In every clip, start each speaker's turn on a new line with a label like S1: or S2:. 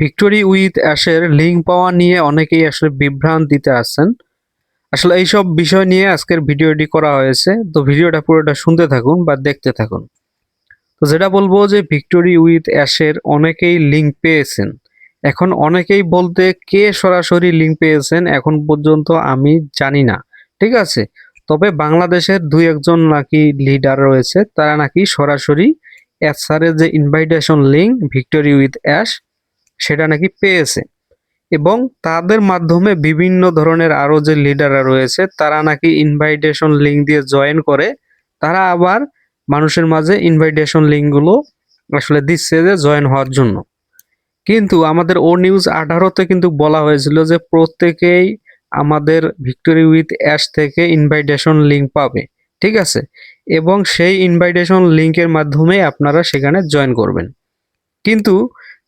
S1: Victory with অ্যাশের link পাওয়া নিয়ে অনেকেই আসলে বিভ্রান্তিতে আছেন। আসলে এইসব বিষয় নিয়ে আজকের ভিডিওটি করা হয়েছে। তো ভিডিওটা পুরোটা শুনতে থাকুন বা দেখতে থাকুন। তো যেটা বলব যে ভিক্টোরি উইথ অ্যাশের অনেকেই লিঙ্ক পেয়েছেন। এখন অনেকেই বলতে কে সরাসরি লিঙ্ক পেয়েছেন এখন পর্যন্ত আমি জানি না। ঠিক আছে? তবে বাংলাদেশের দুই একজন নাকি লিডার রয়েছে, তারা নাকি সরাসরি অ্যাসারের যে invitation link victory with Ash সেটা নাকি পেয়েছে। এবং তাদের মাধ্যমে বিভিন্ন ধরনের আরও যে লিডাররা রয়েছে, তারা নাকি ইনভাইটেশন লিঙ্ক দিয়ে জয়েন করে, তারা আবার মানুষের মাঝে ইনভাইটেশন লিঙ্কগুলো আসলে দিচ্ছে যে জয়েন হওয়ার জন্য। কিন্তু আমাদের ও নিউজ আঠারোতে কিন্তু বলা হয়েছিল যে প্রত্যেকেই আমাদের ভিক্টোরি উইথ অ্যাশ থেকে ইনভাইটেশন লিঙ্ক পাবে, ঠিক আছে? এবং সেই ইনভাইটেশন লিঙ্কের মাধ্যমে আপনারা সেখানে জয়েন করবেন। কিন্তু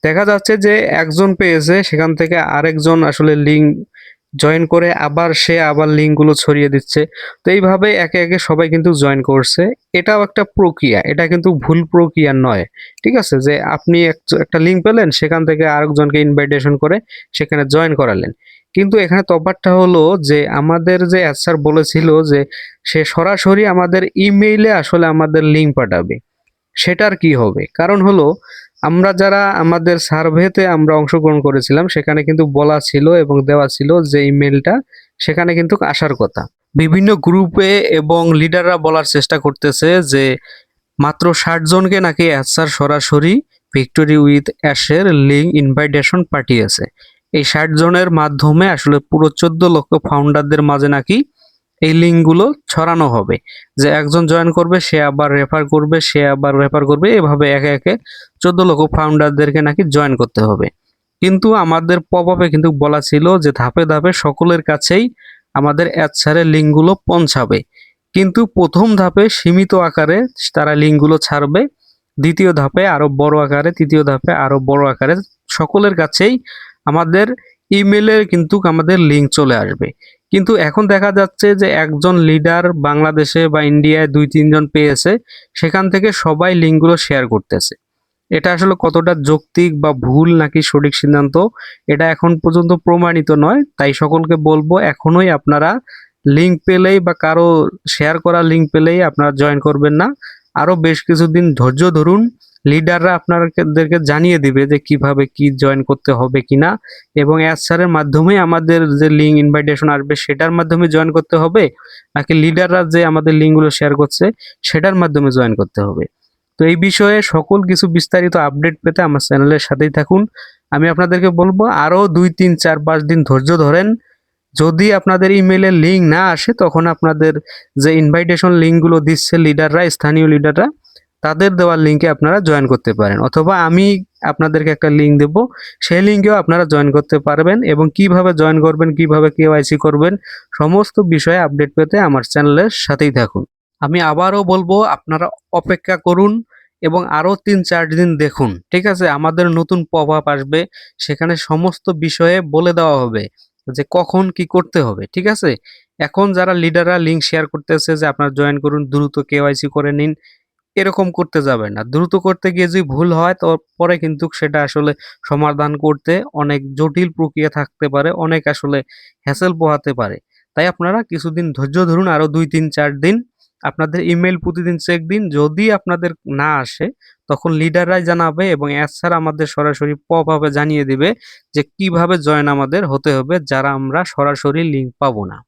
S1: দেখা যাচ্ছে যে একজন পেয়েছে, সেখান থেকে আরেকজন আসলে লিঙ্ক জয়েন করে আবার সে আবার লিঙ্কগুলো ছড়িয়ে দিচ্ছে। তো এইভাবে একে একে সবাই কিন্তু জয়েন করছে। এটাও একটা প্রক্রিয়া, এটা কিন্তু ভুল প্রক্রিয়া নয়, ঠিক আছে? যে আপনি এক- একটা লিঙ্ক পেলেন, সেখান থেকে আরেকজনকে ইনভাইটেশন করে সেখানে জয়েন করালেন। কিন্তু এখানে তফাৎটা হলো যে আমাদের যে স্যার বলেছিল যে সে সরাসরি আমাদের ইমেইলে আসলে আমাদের লিঙ্ক পাঠাবে, সেটার কি হবে? কারণ হলো আমরা যারা আমাদের সার্ভেতে আমরা অংশগ্রহণ করেছিলাম, সেখানে কিন্তু বলা ছিল এবং দেওয়া ছিল যে ইমেলটা সেখানে কিন্তু আসার কথা। বিভিন্ন গ্রুপে এবং লিডাররা বলার চেষ্টা করতেছে যে মাত্র ষাট জনকে নাকি অ্যাসার সরাসরি ভিক্টোরি উইথ অ্যাশের লিঙ্ক ইনভাইটেশন পাঠিয়েছে। এই ষাট জনের মাধ্যমে আসলে পুরো চোদ্দ লক্ষ ফাউন্ডারদের মাঝে নাকি এই লিঙ্কগুলো ছড়ানো হবে। যে একজন জয়েন করবে, সে আবার রেফার করবে, সে আবার রেফার করবে, এভাবে একে একে চোদ্দ লক্ষ ফাউন্ডারদেরকে নাকি জয়েন করতে হবে। কিন্তু আমাদের পপ আপে কিন্তু বলা ছিল যে ধাপে ধাপে সকলের কাছেই আমাদের অ্যাডসারের লিঙ্কগুলো পৌঁছাবে। কিন্তু প্রথম ধাপে সীমিত আকারে তারা লিঙ্কগুলো ছাড়বে, দ্বিতীয় ধাপে আরও বড় আকারে, তৃতীয় ধাপে আরও বড় আকারে সকলের কাছেই আমাদের ইমেলে কিন্তু আমাদের লিঙ্ক চলে আসবে। কিন্তু এখন দেখা যাচ্ছে যে একজন লিডার বাংলাদেশে বা ইন্ডিয়ায় দুই, তিনজন পেয়েছে, সেখান থেকে সবাই লিঙ্কগুলো শেয়ার করতেছে। এটা আসলে কতটা যৌক্তিক বা ভুল নাকি সঠিক সিদ্ধান্ত, এটা এখন পর্যন্ত প্রমাণিত নয়। তাই সকলকে বলব, এখনোই আপনারা লিঙ্ক পেলেই বা কারও শেয়ার করা লিঙ্ক পেলেই আপনারা জয়েন করবেন না। আরও বেশ কিছুদিন ধৈর্য ধরুন লিডাররা আপনাদেরকে জানিয়ে দিবে যে কীভাবে কি জয়েন করতে হবে কিনা। এবং অ্যাসারের মাধ্যমে আমাদের যে লিঙ্ক ইনভাইটেশন আসবে, সেটার মাধ্যমে জয়েন করতে হবে। নাকি লিডাররা যে আমাদের লিঙ্কগুলো শেয়ার করছে, সেটার মাধ্যমে জয়েন করতে হবে। তো এই বিষয়ে সকল কিছু বিস্তারিত আপডেট পেতে আমার চ্যানেলের সাথেই থাকুন। আমি আপনাদেরকে বলব আরও দুই, তিন, চার, পাঁচ দিন ধৈর্য ধরেন। যদি আপনাদের ইমেলের লিঙ্ক না আসে, তখন আপনাদের যে ইনভাইটেশন লিঙ্কগুলো দিচ্ছে লিডাররা স্থানীয় লিডাররা তাদের দেওয়ার লিঙ্কে আপনারা জয়েন করতে পারেন। অথবা আমি আপনাদেরকে একটা লিঙ্ক দেব। সেই লিঙ্কেও আপনারা জয়েন করতে পারবেন এবং কীভাবে জয়েন করবেন, কীভাবে কেওয়াইসি করবেন, সমস্ত বিষয়ে আপডেট পেতে আমার চ্যানেলের সাথেই থাকুন। আমি আবারও বলব, আপনারা অপেক্ষা করুন এবং আরও তিন চার দিন দেখুন, ঠিক আছে? আমাদের নতুন প্রভাব আসবে, সেখানে সমস্ত বিষয়ে বলে দেওয়া হবে যে কখন কি করতে হবে, ঠিক আছে? এখন যারা লিডাররা লিঙ্ক শেয়ার করতেছে যে আপনারা জয়েন করুন, দ্রুত কেওয়াইসি করে নিন এরকম করতে যাবে না। দ্রুত করতে গিয়ে যদি ভুল হয়, তো পরে কিন্তু সেটা আসলে সমাধান করতে অনেক জটিল প্রক্রিয়া থাকতে পারে, অনেক আসলে হ্যাসেল পোহাতে পারে। তাই আপনারা কিছুদিন ধৈর্য ধরুন, আরও দুই তিন চার দিন। আপনাদের ইমেল প্রতিদিন চেক দিন। যদি আপনাদের না আসে, তখন লিডাররাই জানাবে এবং এছাড়া আমাদের সরাসরি পপ আপে জানিয়ে দিবে যে কীভাবে জয়েন আমাদের হতে হবে, যারা আমরা সরাসরি লিঙ্ক পাবো না।